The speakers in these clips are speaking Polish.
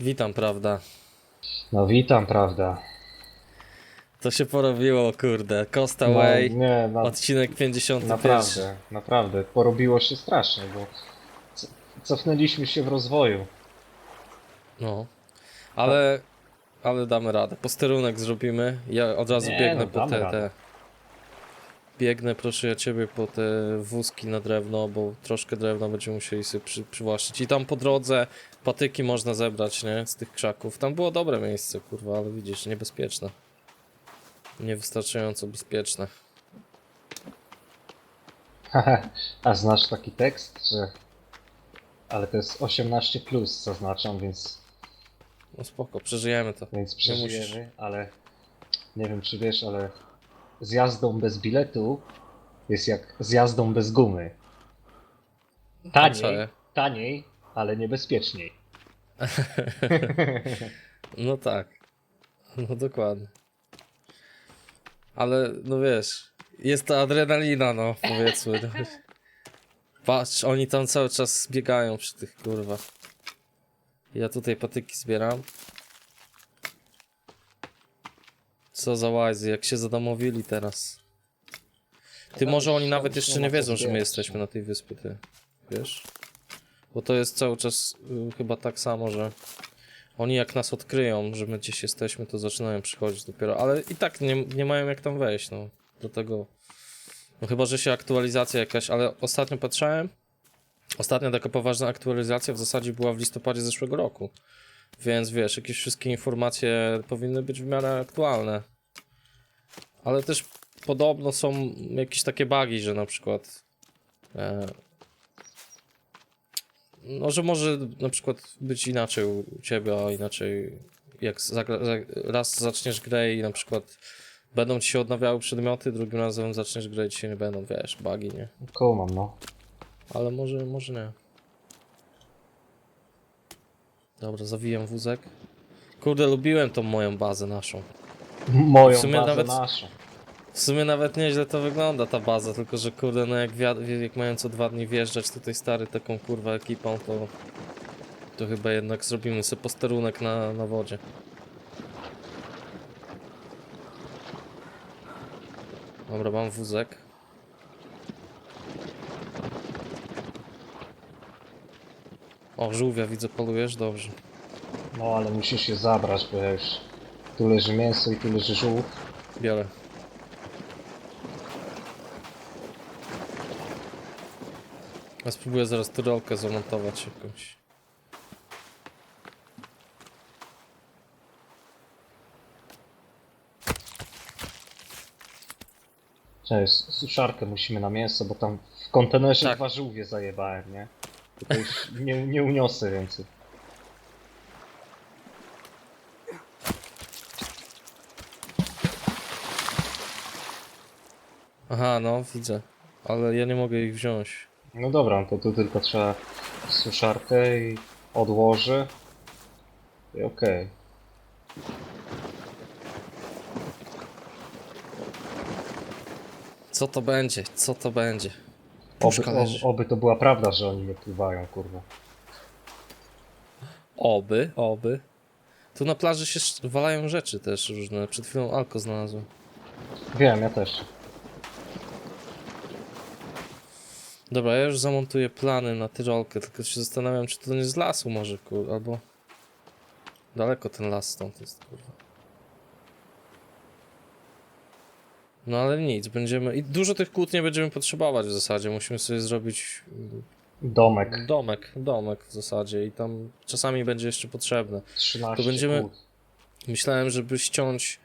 Witam, prawda? No witam, prawda? To się porobiło, kurde. Costa No, Way, nie, na, odcinek 51. naprawdę, naprawdę. Porobiło się strasznie, bo c- cofnęliśmy się w rozwoju. No. Ale, ale damy radę. Posterunek zrobimy. Ja od razu Nie, biegnę no, po damy te, radę. Biegnę, proszę ja ciebie, po te wózki na drewno, bo troszkę drewna będziemy musieli sobie przy, przywłaszczyć. I tam po drodze patyki można zebrać, nie? Z tych krzaków. Tam było dobre miejsce, kurwa, ale widzisz, niebezpieczne. Niewystarczająco bezpieczne. A znasz taki tekst, że... Ale to jest 18 plus zaznaczam, więc, No spoko, przeżyjemy to. więc Nie musisz. przeżyjemy, ale nie wiem czy wiesz, ale z jazdą bez biletu jest jak z jazdą bez gumy. Taniej, taniej, ale niebezpieczniej. No tak. No dokładnie. Ale no wiesz, jest ta adrenalina, no powiedzmy. No. Patrz, oni tam cały czas biegają przy tych kurwa. Ja tutaj patyki zbieram. Co za łajzy, jak się zadomowili teraz. Ty może oni nawet jeszcze nie wiedzą, że my jesteśmy na tej wyspie, ty. Wiesz? Bo to jest cały czas y, chyba tak samo, że oni jak nas odkryją, że my gdzieś jesteśmy, to zaczynają przychodzić dopiero, ale i tak nie, nie mają jak tam wejść, no. Do tego... No chyba, że się aktualizacja jakaś, ale ostatnio patrzałem, ostatnia taka poważna aktualizacja w zasadzie była w listopadzie zeszłego roku. Więc wiesz, jakieś wszystkie informacje powinny być w miarę aktualne. Ale też podobno są jakieś takie bugi, że na przykład e, no, że może na przykład być inaczej u ciebie, a inaczej jak zagra, raz zaczniesz grę i na przykład będą ci się odnawiały przedmioty, drugim razem zaczniesz grę i ci się nie będą, wiesz, bugi, nie? Kumam, no. Ale może, może nie. Dobra, zawijam wózek. Kurde, lubiłem tą moją bazę naszą. Moją bazę nawet- naszą. W sumie nawet nieźle to wygląda ta baza, tylko że kurde, no jak, jak mają co dwa dni wjeżdżać tutaj stary taką kurwa ekipą, to to chyba jednak zrobimy sobie posterunek na, na wodzie. Dobra, mam wózek. O, żółwia widzę, polujesz? Dobrze. No ale musisz się zabrać, bo ja już tu leży mięso i tu leży żółw. Biorę. Ja spróbuję zaraz turelkę zamontować jakąś. Cześć, suszarkę musimy na mięso, bo tam w kontenerze Tak. dwa żółwie zajebałem, nie? To już nie, nie uniosę więcej. Aha, no widzę. Ale ja nie mogę ich wziąć. No dobra, no to tu tylko trzeba suszarkę i odłoży. I okej. Co to będzie? Co to będzie? Oby, Puszka oby, leży. oby to była prawda, że oni nie pływają, kurwa. Oby, oby. Tu na plaży się sz- walają rzeczy też różne. Przed chwilą alko znalazłem. Wiem, ja też. Dobra, ja już zamontuję plany na tyrolkę, tylko się zastanawiam, czy to nie z lasu może, kur... albo... Daleko ten las stąd jest, kurwa. No ale nic, będziemy... I dużo tych kłód nie będziemy potrzebować w zasadzie. Musimy sobie zrobić mm, Domek. domek, domek w zasadzie i tam czasami będzie jeszcze potrzebne. 13 To będziemy- kłód. Myślałem, żeby ściąć,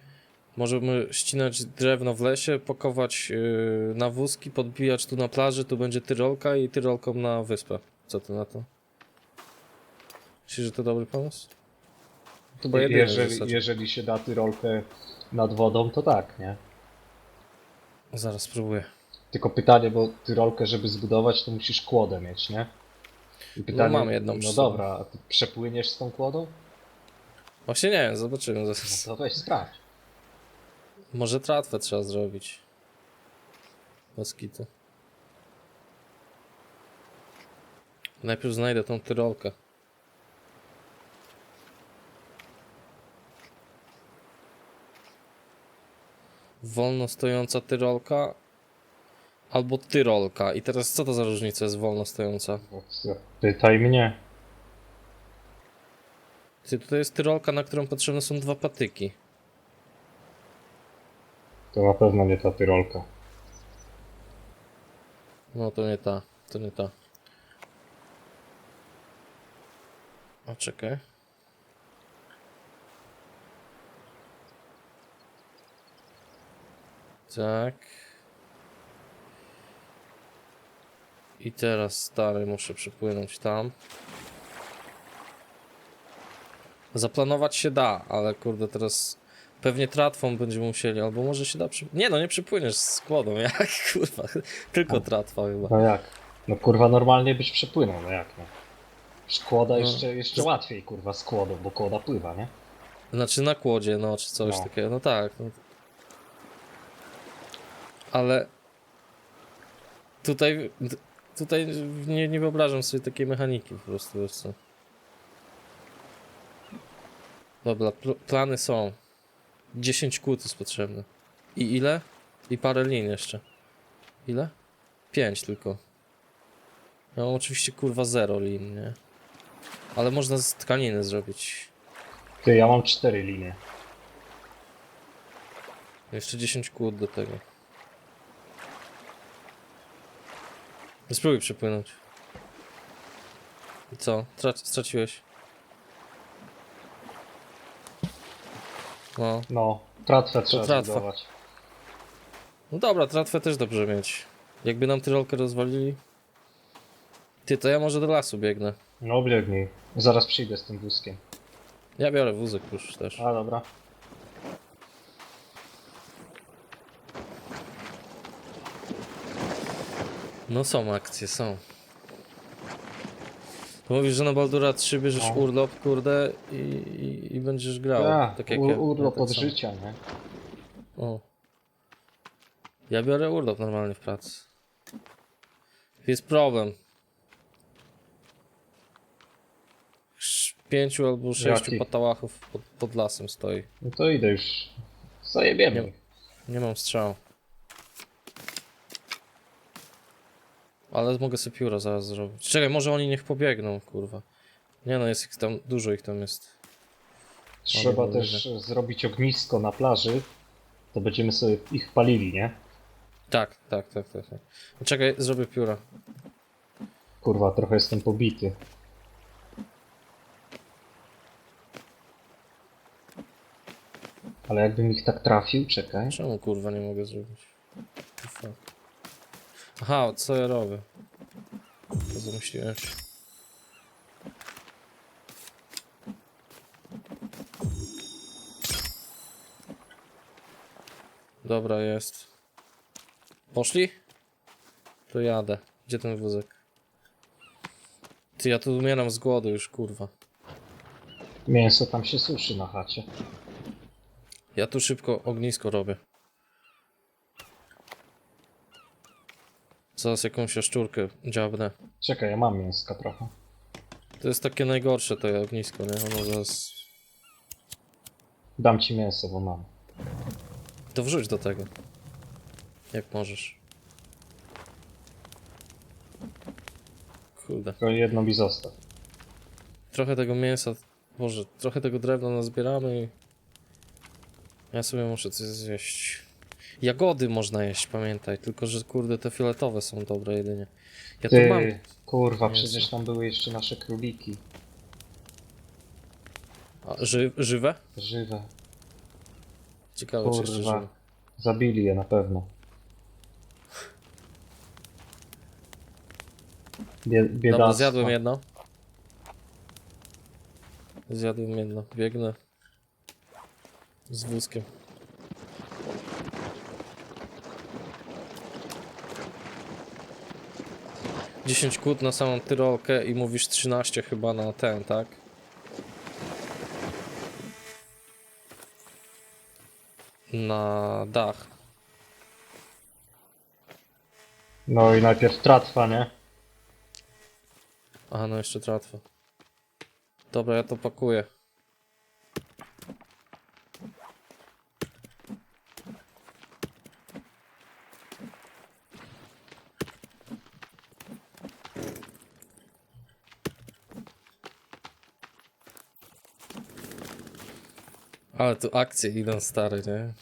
możemy ścinać drewno w lesie, pakować yy, na wózki, podbijać tu na plaży, tu będzie tyrolka i tyrolką na wyspę. Co ty na to? Myślisz, że to dobry pomysł? W Jeżeli, jeżeli się da tyrolkę nad wodą, to tak, nie? Zaraz spróbuję. Tylko pytanie, bo tyrolkę, żeby zbudować, to musisz kłodę mieć, nie? I pytanie, mam jedną No sobie. dobra, a ty przepłyniesz z tą kłodą? Właśnie nie wiem, zobaczymy. No to weź sprawdź. Może tratwę trzeba zrobić. Bez kitu. Najpierw znajdę tą tyrolkę. Wolno stojąca tyrolka albo tyrolka. I teraz co to za różnica jest wolno stojąca? Pytaj mnie. Ty, tutaj jest tyrolka, na którą potrzebne są dwa patyki. To na pewno nie ta tyrolka. No to nie ta, to nie ta. O, czekaj. Tak. I teraz stary muszę przypłynąć tam. Zaplanować się da, ale kurde teraz pewnie tratwą będziemy musieli, albo może się da przy... Nie no, nie przypłyniesz z kłodą, jak kurwa, tylko tratwa chyba. No jak? No kurwa normalnie byś przepłynął, no jak no. Skłoda No. jeszcze, jeszcze łatwiej kurwa z kłodą, bo kłoda pływa, nie? Znaczy na kłodzie, no, czy coś No. takiego. No tak. No. Ale tutaj, tutaj nie, nie wyobrażam sobie takiej mechaniki po prostu. Wiesz co. Dobra, pl plany są. 10 kłód jest potrzebne. I ile? I parę lin jeszcze. Ile? 5 tylko. Ja mam oczywiście kurwa 0 lin, nie? Ale można z tkaniny zrobić. Ty, ja mam cztery linie. Jeszcze 10 kłód do tego. Spróbuj przepłynąć. I co? Trac straciłeś? No. No, tratwę trzeba tratwa. zbudować. No dobra, tratwę też dobrze mieć. Jakby nam tyrolkę rozwalili. Ty, to ja może do lasu biegnę. No biegnij. Zaraz przyjdę z tym wózkiem. Ja biorę wózek już też. A dobra. No są akcje, są. To mówisz, że na Baldura 3 bierzesz No. urlop, kurde, i, i, i będziesz grał. Ja, tak jak ur, ja. urlop tak od samo. życia, nie? O. Ja biorę urlop normalnie w pracy. Jest problem. Sz- Pięciu albo sześciu Jaki? patałachów pod, pod lasem stoi. No to idę już. Zajebiemy. Nie- Nie mam strzału. Ale mogę sobie pióro zaraz zrobić. Czekaj, może oni niech pobiegną, kurwa. Nie no, jest ich tam, dużo ich tam jest. Trzeba też zrobić ognisko na plaży. To będziemy sobie ich palili, nie? Tak, tak, tak, tak. tak. Czekaj, zrobię pióra. Kurwa, trochę jestem pobity. Ale jakbym ich tak trafił, czekaj. Czemu kurwa nie mogę zrobić? Aha, co ja robię? To zamyśliłem się. Dobra, jest. Poszli? To jadę. Gdzie ten wózek? Ty, ja tu umieram z głodu już, kurwa. Mięso tam się suszy na chacie. Ja tu szybko ognisko robię. Zaraz jakąś jaszczurkę dziabnę. Czekaj, ja mam mięska trochę. To jest takie najgorsze to ognisko, nie? Ono zaraz... Dam ci mięso, bo mam. To wrzuć do tego. Jak możesz. Kurde. Tylko jedno mi zostaw. Trochę tego mięsa... Boże, trochę tego drewna nazbieramy i... Ja sobie muszę coś zjeść. Jagody można jeść, pamiętaj. Tylko, że kurde, te fioletowe są dobre jedynie. Ja tu mam... Kurwa, przecież tam były jeszcze nasze króliki. A, ży, żywe? Żywe. Ciekawe, czy jeszcze Kurwa. żywe. Zabili je na pewno. Bie, Dobra, biedactwo. zjadłem jedno. Zjadłem jedno. Biegnę. Z wózkiem. Dziesięć kłód na samą tyrolkę i mówisz 13 chyba na ten, tak? Na dach. No i najpierw tratwa, nie? Aha, no jeszcze tratwa. Dobra, ja to pakuję. Ale tu akcje idą stare, nie?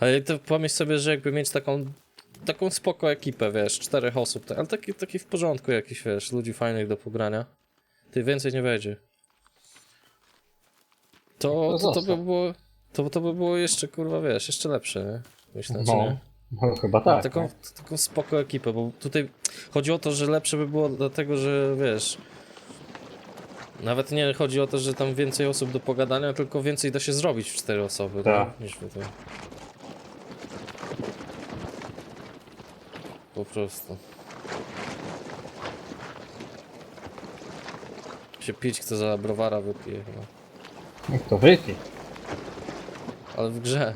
Ale to pomyśl sobie, że jakby mieć taką taką spoko ekipę, wiesz, czterech osób, tak, ale taki, taki w porządku jakiś, wiesz, ludzi fajnych do pogrania. Ty więcej nie wejdzie. To, No to, to by było, to, to by było jeszcze, kurwa, wiesz, jeszcze lepsze, nie? Myślę, czy nie? No, no chyba tak. taką, no. taką spoko ekipę, bo tutaj chodzi o to, że lepsze by było dlatego, że wiesz. Nawet nie chodzi o to, że tam więcej osób do pogadania, tylko więcej da się zrobić w cztery osoby, Tak. nie? niż tutaj. Po prostu. Się pić chce za browara wypije chyba. No to wypij. Ale w grze.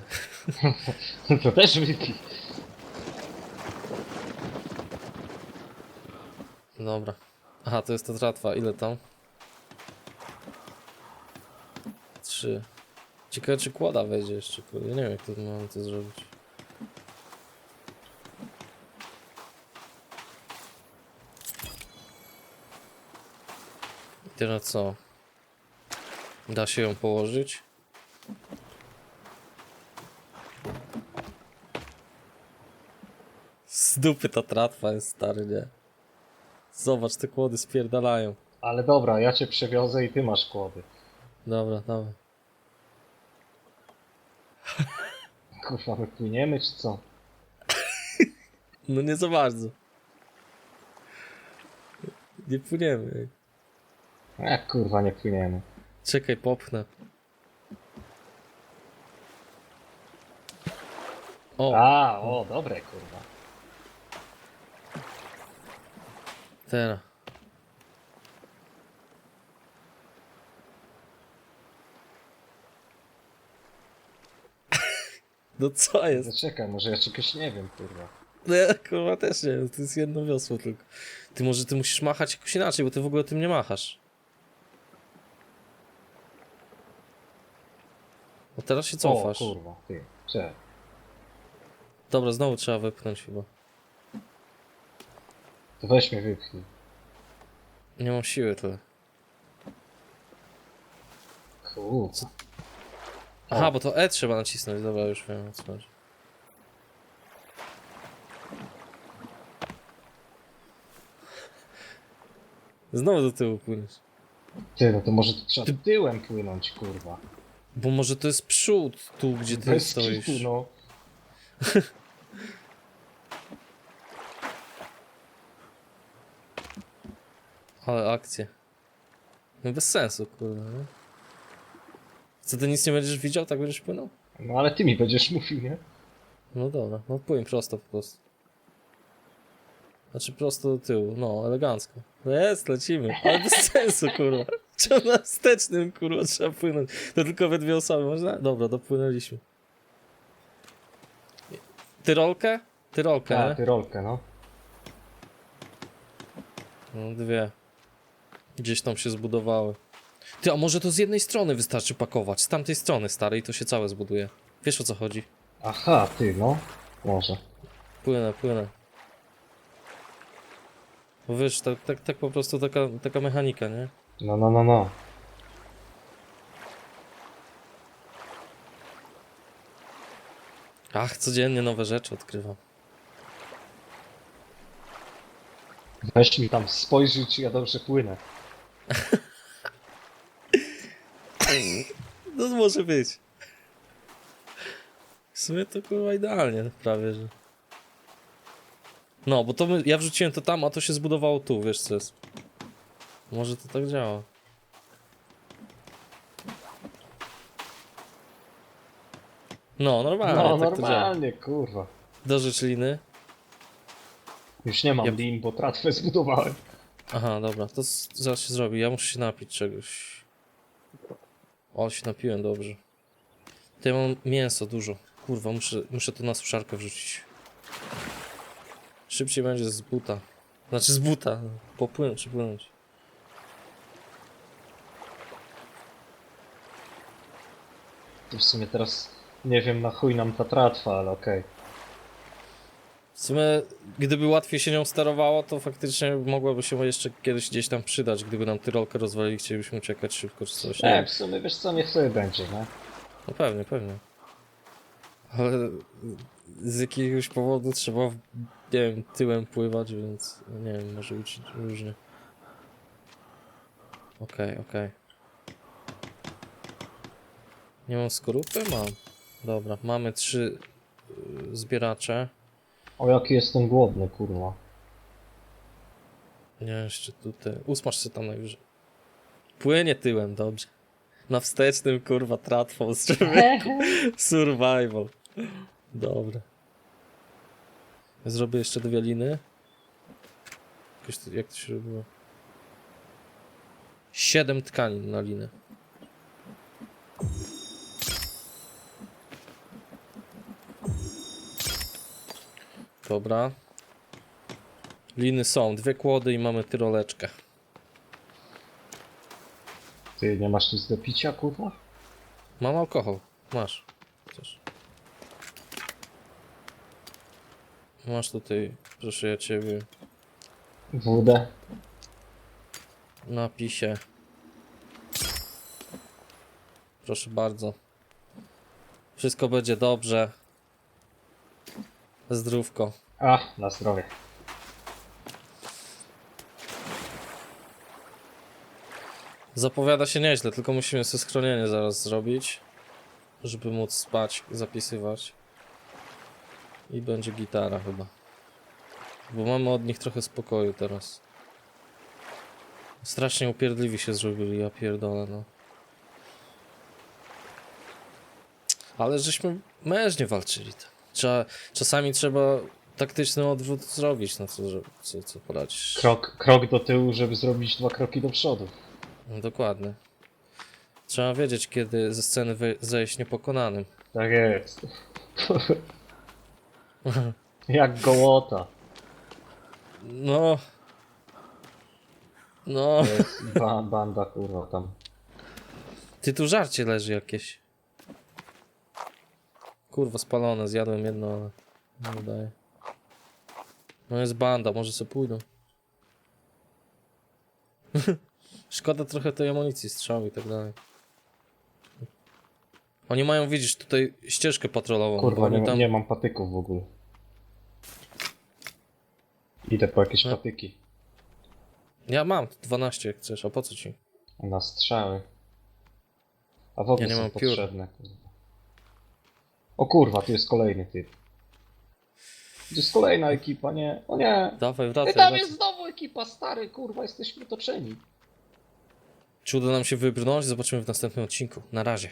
To też wypij. Dobra. Aha, to jest ta tratwa. Ile tam? Trzy. Ciekawe, czy kłada wejdzie jeszcze. kurde. Ja nie wiem, jak to mamy to zrobić. I teraz co? Da się ją położyć? Z dupy ta tratwa jest stary, nie? Zobacz, te kłody spierdalają. Ale dobra, ja cię przewiozę i ty masz kłody. Dobra, dobra. My płyniemy czy co? No nie za bardzo. Nie płyniemy. Jak kurwa nie płyniemy? Czekaj, popchnę. O, A, o, dobre kurwa. teraz. No co jest? Zaczekaj, może ja czegoś nie wiem kurwa. No ja kurwa też nie wiem, to jest jedno wiosło tylko. Ty może ty musisz machać jakoś inaczej, bo ty w ogóle tym nie machasz. Bo teraz się cofasz. O kurwa, ty. Czekaj. Dobra, znowu trzeba wypchnąć chyba. To weź mnie wypchnij. Nie mam siły tyle. Kurwa. Aha, bo to E trzeba nacisnąć, dobra, już wiem o co chodzi. Znowu do tyłu płyniesz. Ty, no to może to trzeba tyłem płynąć kurwa. Bo może to jest przód, tu gdzie ty Bez stoisz. kitu, no. Ale akcje. No bez sensu, kurde. Nie? Co, ty nic nie będziesz widział, tak będziesz płynął? No ale ty mi będziesz mówił, nie? No dobra, no płyń prosto po prostu. Znaczy prosto do tyłu, no, elegancko. No jest, lecimy, ale bez sensu, kurwa. Czemu na wstecznym, kurwa, trzeba płynąć? To tylko we dwie osoby można? Dobra, dopłynęliśmy. Tyrolkę? Tyrolkę, A, nie? ty rolkę, no. No, dwie. Gdzieś tam się zbudowały. Ty, a może to z jednej strony wystarczy pakować? Z tamtej strony, stary, i to się całe zbuduje. Wiesz o co chodzi? Aha, ty, no. Może. Płynę, płynę. Bo wiesz, tak, tak, tak po prostu taka, taka mechanika, nie? No, no, no, no. Ach, codziennie nowe rzeczy odkrywam. Weź mi tam spojrzyj, czy ja dobrze płynę. No może być. W sumie to kurwa idealnie prawie, że. No, bo to my, ja wrzuciłem to tam, a to się zbudowało tu, wiesz co jest. Może to tak działa. No, normalnie, No, tak to działa. normalnie, kurwa. Do rzecz liny. Już nie mam Ja- lin, bo tratwę zbudowałem. Aha, dobra, to z- zaraz się zrobi. Ja muszę się napić czegoś. O, się napiłem, dobrze. Ja mam mięso dużo. Kurwa, muszę, muszę to na suszarkę wrzucić. Szybciej będzie z buta. Znaczy z buta. Popłynąć, czy płynąć. To w sumie teraz nie wiem na chuj nam ta tratwa, ale okej. W sumie, gdyby łatwiej się nią sterowało, to faktycznie mogłaby się jeszcze kiedyś gdzieś tam przydać, gdyby nam tyrolkę rozwalili, chcielibyśmy uciekać szybko czy coś. Nie w sumie wiesz co, niech sobie będzie, nie? No pewnie, pewnie. Ale z jakiegoś powodu trzeba, nie wiem, tyłem pływać, więc nie wiem, może być różnie. Okej, okej. Nie mam skorupy? Mam. Dobra, mamy trzy y, zbieracze. O, jaki jestem głodny, kurwa. Nie, jeszcze tutaj. Usmaż się tam najwyżej. Płynie tyłem, dobrze. Na wstecznym, kurwa, tratwą z człowieku. Survival. Dobra. Zrobię jeszcze dwie liny. Jakoś to, jak to się robiło? Siedem tkanin na linę. Dobra. Liny są, dwie kłody i mamy tyroleczkę. Ty nie masz nic do picia, kurwa? Mam alkohol. Masz. Chcesz. Masz tutaj, proszę ja ciebie, Wódę? napisie. Proszę bardzo. Wszystko będzie dobrze. Zdrówko. A, na zdrowie. Zapowiada się nieźle, tylko musimy sobie schronienie zaraz zrobić, żeby móc spać, zapisywać. I będzie gitara chyba. Bo mamy od nich trochę spokoju teraz. Strasznie upierdliwi się zrobili, ja pierdolę, no. Ale żeśmy mężnie walczyli. tak. Trzeba, czasami trzeba taktyczny odwrót zrobić, no co, co, co poradzisz. Krok, krok do tyłu, żeby zrobić dwa kroki do przodu. No, Dokładnie. Trzeba wiedzieć, kiedy ze sceny zejść niepokonanym. Tak jest. Jak gołota. No. No. Jest ba banda, kurwa, tam. Ty tu żarcie leży jakieś. Kurwa spalone, zjadłem jedno, ale nie udaje. No jest banda, może sobie pójdą. Szkoda trochę tej amunicji, strzał i tak dalej. Oni mają, widzisz, tutaj ścieżkę patrolową. Kurwa, oni nie, tam... nie mam patyków w ogóle. Idę po jakieś No. patyki. Ja mam 12 jak chcesz, a po co ci? Na strzały. A w ogóle nie są mam piór. potrzebne. Kurwa. O kurwa, tu jest kolejny typ. Tu jest kolejna ekipa, nie? O nie! Dawaj, wracaj, tam wracaj. jest znowu ekipa, stary, kurwa, jesteśmy otoczeni. Czy uda nam się wybrnąć? Zobaczymy w następnym odcinku. Na razie.